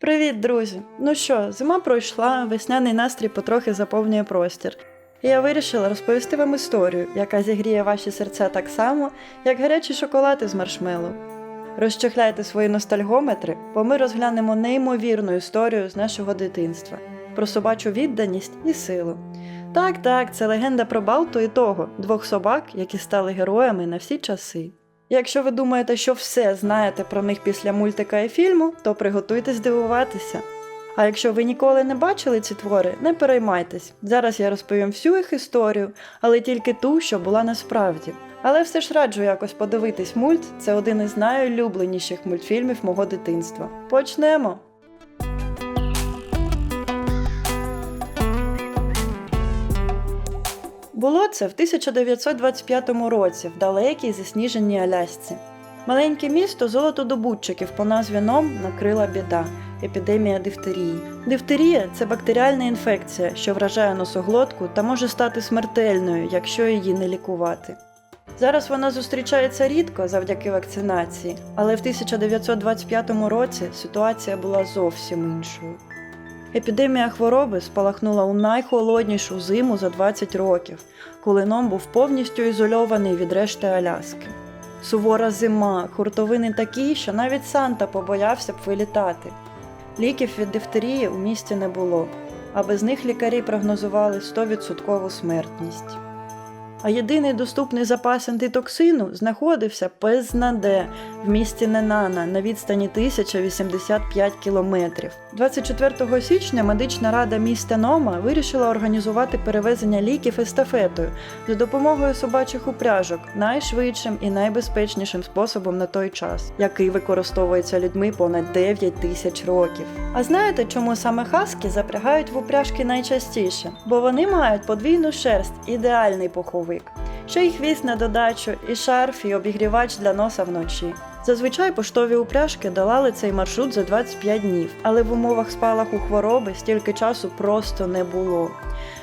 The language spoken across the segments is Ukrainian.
Привіт, друзі! Ну що, зима пройшла, весняний настрій потрохи заповнює простір. І я вирішила розповісти вам історію, яка зігріє ваші серця так само, як гарячий шоколад із маршмеллоу. Розчехляйте свої ностальгометри, бо ми розглянемо неймовірну історію з нашого дитинства про собачу відданість і силу. Так, так, це легенда про Балту і того, двох собак, які стали героями на всі часи. Якщо ви думаєте, що все знаєте про них після мультика і фільму, то приготуйтесь дивуватися. А якщо ви ніколи не бачили ці твори, не переймайтесь. Зараз я розповім всю їх історію, але тільки ту, що була насправді. Але все ж раджу якось подивитись мульт, це один із найулюбленіших мультфільмів мого дитинства. Почнемо! Було це в 1925 році в далекій засніженій Алясці. Маленьке місто золотодобутчиків по назві Ном накрила біда епідемія дифтерії. Дифтерія це бактеріальна інфекція, що вражає носоглотку та може стати смертельною, якщо її не лікувати. Зараз вона зустрічається рідко завдяки вакцинації, але в 1925 році ситуація була зовсім іншою. Епідемія хвороби спалахнула у найхолоднішу зиму за 20 років, коли ном був повністю ізольований від решти Аляски. Сувора зима, хуртовини такі, що навіть Санта побоявся б вилітати. Ліків від дифтерії у місті не було, а без них лікарі прогнозували 100% смертність. А єдиний доступний запас антитоксину знаходився безнаде в місті Ненана на відстані 1085 кілометрів. 24 січня медична рада міста Нома вирішила організувати перевезення ліків естафетою за допомогою собачих упряжок найшвидшим і найбезпечнішим способом на той час, який використовується людьми понад 9 тисяч років. А знаєте, чому саме хаски запрягають в упряжки найчастіше? Бо вони мають подвійну шерсть, ідеальний пуховик. Ще й хвіст на додачу, і шарф, і обігрівач для носа вночі. Зазвичай поштові упряжки долали цей маршрут за 25 днів, але в умовах спалаху хвороби стільки часу просто не було.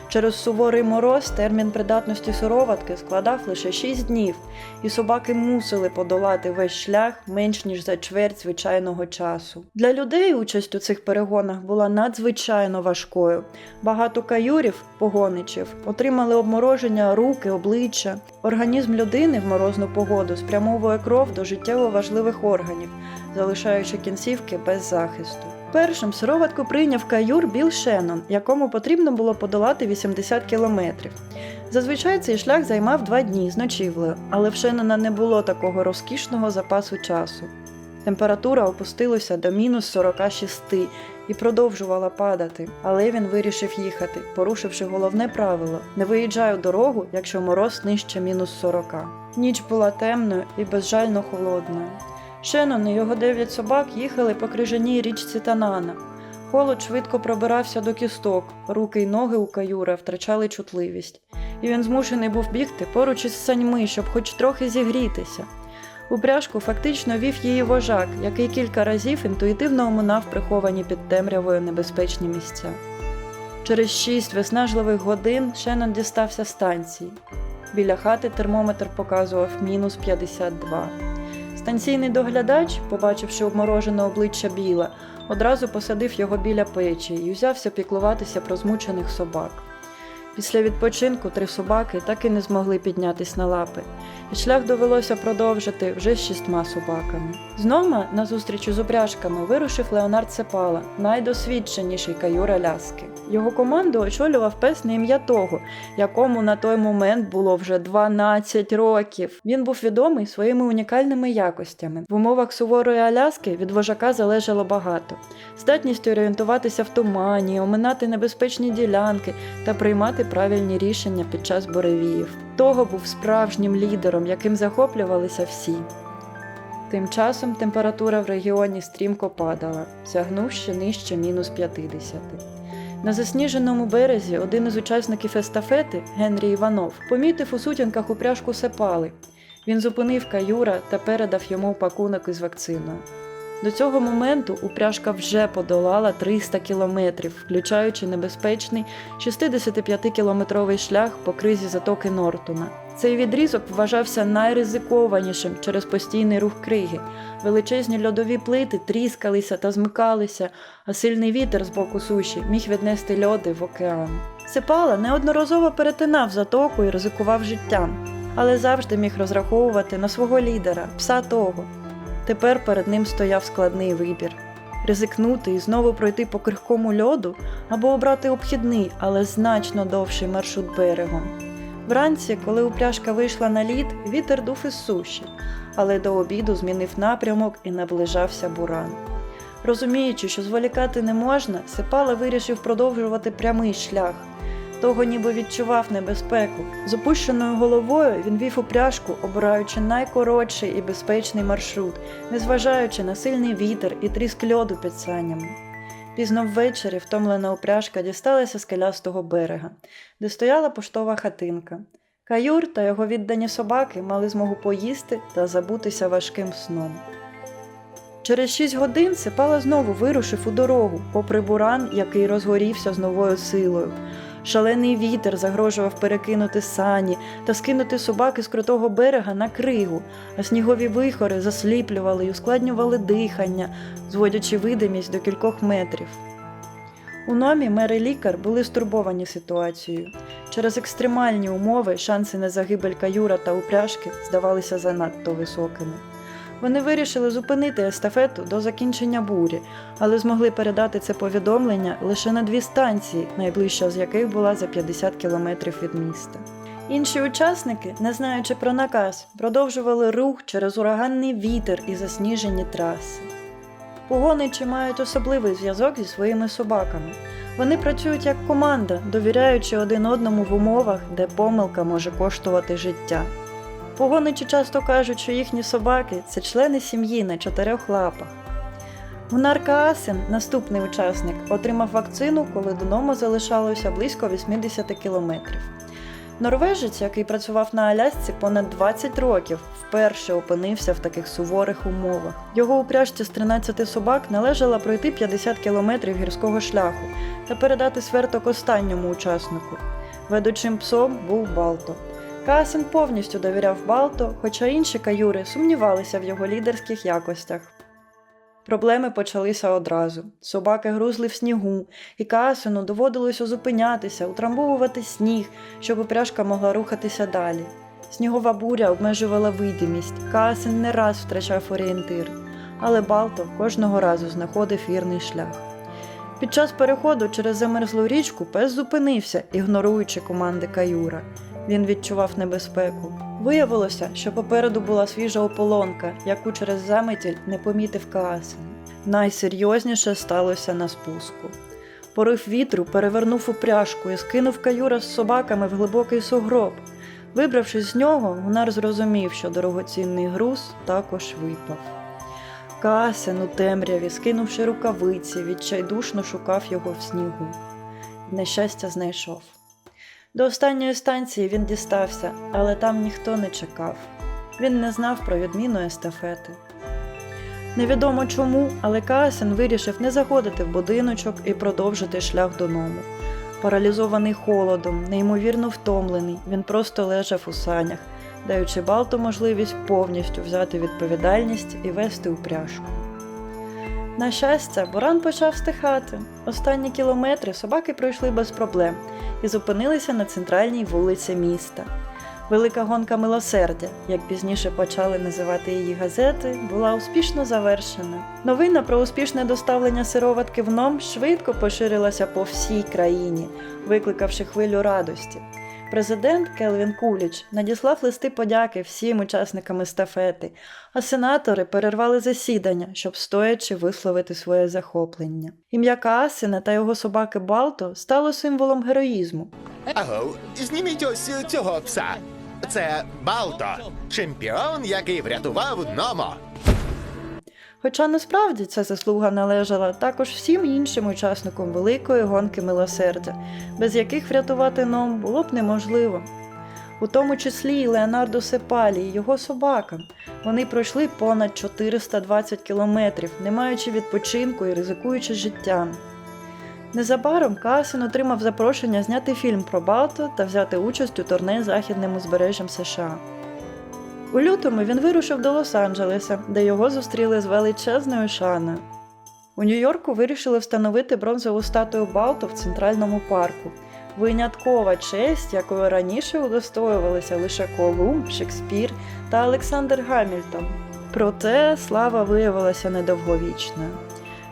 Через суворий мороз термін придатності сироватки складав лише 6 днів, і собаки мусили подолати весь шлях менш ніж за чверть звичайного часу. Для людей участь у цих перегонах була надзвичайно важкою. Багато каюрів, погоничів, отримали обмороження руки, обличчя. Організм людини в морозну погоду спрямовує кров до життєво важливих органів, залишаючи кінцівки без захисту. Першим сироватку прийняв каюр Біл Шеннон, якому потрібно було подолати 80 кілометрів. Зазвичай цей шлях займав два дні з ночівлею, але в Шеннона не було такого розкішного запасу часу. Температура опустилася до мінус 46 і продовжувала падати, але він вирішив їхати, порушивши головне правило не виїжджай у дорогу, якщо мороз нижче мінус 40. Ніч була темною і безжально холодною. Шеннон і його дев'ять собак їхали по крижаній річці Танана. Холод швидко пробирався до кісток, руки й ноги у каюра втрачали чутливість, і він змушений був бігти поруч із саньми, щоб хоч трохи зігрітися. Упряжку фактично вів її вожак, який кілька разів інтуїтивно оминав приховані під темрявою небезпечні місця. Через шість виснажливих годин Шеннон дістався станції. Біля хати термометр показував мінус 52. Станційний доглядач, побачивши обморожене обличчя біла, одразу посадив його біля печі і взявся піклуватися про змучених собак. Після відпочинку три собаки так і не змогли піднятись на лапи, і шлях довелося продовжити вже з шістьма собаками. Знову на зустрічі з упряжками вирушив Леонард Цепала, найдосвідченіший каюр Аляски. Його команду очолював пес на ім'я того, якому на той момент було вже 12 років. Він був відомий своїми унікальними якостями. В умовах суворої Аляски від вожака залежало багато: здатність орієнтуватися в тумані, оминати небезпечні ділянки та приймати правильні рішення під час буревіїв. Того був справжнім лідером, яким захоплювалися всі. Тим часом температура в регіоні стрімко падала, сягнувши нижче мінус 50. На засніженому березі один із учасників естафети, Генрій Іванов, помітив у сутінках упряжку сепали. Він зупинив каюра та передав йому пакунок із вакциною. До цього моменту упряжка вже подолала 300 кілометрів, включаючи небезпечний 65-кілометровий шлях по кризі затоки Нортона. Цей відрізок вважався найризикованішим через постійний рух криги. Величезні льодові плити тріскалися та змикалися, а сильний вітер з боку суші міг віднести льоди в океан. Сипала неодноразово перетинав затоку і ризикував життям, але завжди міг розраховувати на свого лідера, пса того. Тепер перед ним стояв складний вибір ризикнути і знову пройти по крихкому льоду або обрати обхідний, але значно довший маршрут берегом. Вранці, коли упряжка вийшла на лід, вітер дув із суші, але до обіду змінив напрямок і наближався буран. Розуміючи, що зволікати не можна, Сипала вирішив продовжувати прямий шлях. Того ніби відчував небезпеку. З опущеною головою він вів упряжку, обираючи найкоротший і безпечний маршрут, незважаючи на сильний вітер і тріск льоду під санями. Пізно ввечері втомлена упряжка дісталася скелястого берега, де стояла поштова хатинка. Каюр та його віддані собаки мали змогу поїсти та забутися важким сном. Через шість годин Сипала знову вирушив у дорогу, попри буран, який розгорівся з новою силою. Шалений вітер загрожував перекинути сані та скинути собаки з крутого берега на кригу, а снігові вихори засліплювали й ускладнювали дихання, зводячи видимість до кількох метрів. У номі мер і лікар були стурбовані ситуацією. Через екстремальні умови шанси на загибель каюра та упряжки здавалися занадто високими. Вони вирішили зупинити естафету до закінчення бурі, але змогли передати це повідомлення лише на дві станції, найближча з яких була за 50 кілометрів від міста. Інші учасники, не знаючи про наказ, продовжували рух через ураганний вітер і засніжені траси. Погоничі мають особливий зв'язок зі своїми собаками. Вони працюють як команда, довіряючи один одному в умовах, де помилка може коштувати життя. Погоничі часто кажуть, що їхні собаки це члени сім'ї на чотирьох лапах. Гунар Асен, наступний учасник, отримав вакцину, коли до дому залишалося близько 80 кілометрів. Норвежець, який працював на Алясці понад 20 років, вперше опинився в таких суворих умовах. Його упряжці з 13 собак належало пройти 50 кілометрів гірського шляху та передати сверток останньому учаснику. Ведучим псом був Балто. Каасен повністю довіряв Балто, хоча інші каюри сумнівалися в його лідерських якостях. Проблеми почалися одразу. Собаки грузли в снігу, і Каасену доводилося зупинятися, утрамбовувати сніг, щоб упряжка могла рухатися далі. Снігова буря обмежувала видимість, Каасен не раз втрачав орієнтир, але Балто кожного разу знаходив вірний шлях. Під час переходу через замерзлу річку пес зупинився, ігноруючи команди каюра. Він відчував небезпеку. Виявилося, що попереду була свіжа ополонка, яку через заметіль не помітив Каасен. Найсерйозніше сталося на спуску. Порив вітру перевернув упряжку і скинув каюра з собаками в глибокий сугроб. Вибравшись з нього, Гунар зрозумів, що дорогоцінний груз також випав. Каасен у темряві, скинувши рукавиці, відчайдушно шукав його в снігу. Нещастя знайшов. До останньої станції він дістався, але там ніхто не чекав. Він не знав про відміну естафети. Невідомо чому, але Каасен вирішив не заходити в будиночок і продовжити шлях додому. Паралізований холодом, неймовірно втомлений, він просто лежав у санях, даючи Балту можливість повністю взяти відповідальність і вести упряжку. На щастя, буран почав стихати. Останні кілометри собаки пройшли без проблем і зупинилися на центральній вулиці міста. Велика гонка милосердя, як пізніше почали називати її газети, була успішно завершена. Новина про успішне доставлення сироватки в ном швидко поширилася по всій країні, викликавши хвилю радості. Президент Келвін Куліч надіслав листи подяки всім учасникам естафети, а сенатори перервали засідання, щоб стоячи висловити своє захоплення. Ім'я Каасена та його собаки Балто стало символом героїзму. Аго, зніміть ось цього пса. Це Балто, чемпіон, який врятував Номо. Хоча насправді ця заслуга належала також всім іншим учасникам великої гонки милосердя, без яких врятувати ном було б неможливо. у тому числі і Леонарду Сепалі і його собакам. Вони пройшли понад 420 кілометрів, не маючи відпочинку і ризикуючи життям. Незабаром Каасен отримав запрошення зняти фільм про Балто та взяти участь у турне західним узбережжям США. У лютому він вирушив до Лос-Анджелеса, де його зустріли з величезною шаною. У Нью-Йорку вирішили встановити бронзову статую Балто в центральному парку. Виняткова честь, якою раніше удостоювалися лише Колумб, Шекспір та Олександр Гамільтон. Проте слава виявилася недовговічною.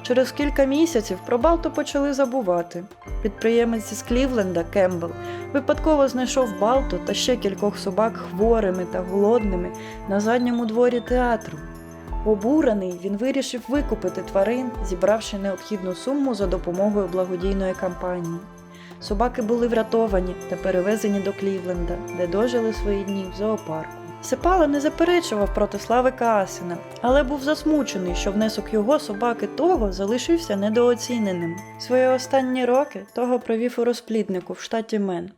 Через кілька місяців про Балто почали забувати. Підприємець із Клівленда Кембл випадково знайшов Балто та ще кількох собак хворими та голодними на задньому дворі театру. Обурений, він вирішив викупити тварин, зібравши необхідну суму за допомогою благодійної кампанії. Собаки були врятовані та перевезені до Клівленда, де дожили свої дні в зоопарку. Сепала не заперечував проти слави Каасена, але був засмучений, що внесок його собаки того залишився недооціненим. Свої останні роки того провів у розпліднику в штаті Мен.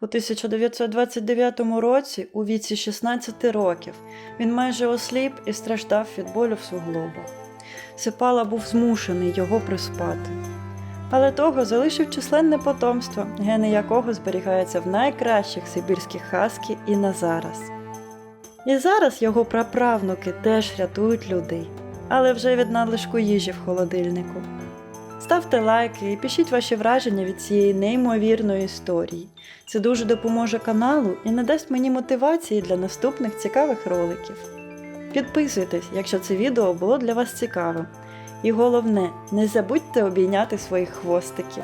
У 1929 році, у віці 16 років, він майже осліп і страждав від болю в суглобах. Сепала був змушений його приспати. Але того залишив численне потомство, гени якого зберігаються в найкращих сибірських хаскі і на зараз. І зараз його праправнуки теж рятують людей, але вже від надлишку їжі в холодильнику. Ставте лайки і пишіть ваші враження від цієї неймовірної історії. Це дуже допоможе каналу і надасть мені мотивації для наступних цікавих роликів. Підписуйтесь, якщо це відео було для вас цікавим. І головне, не забудьте обійняти своїх хвостиків.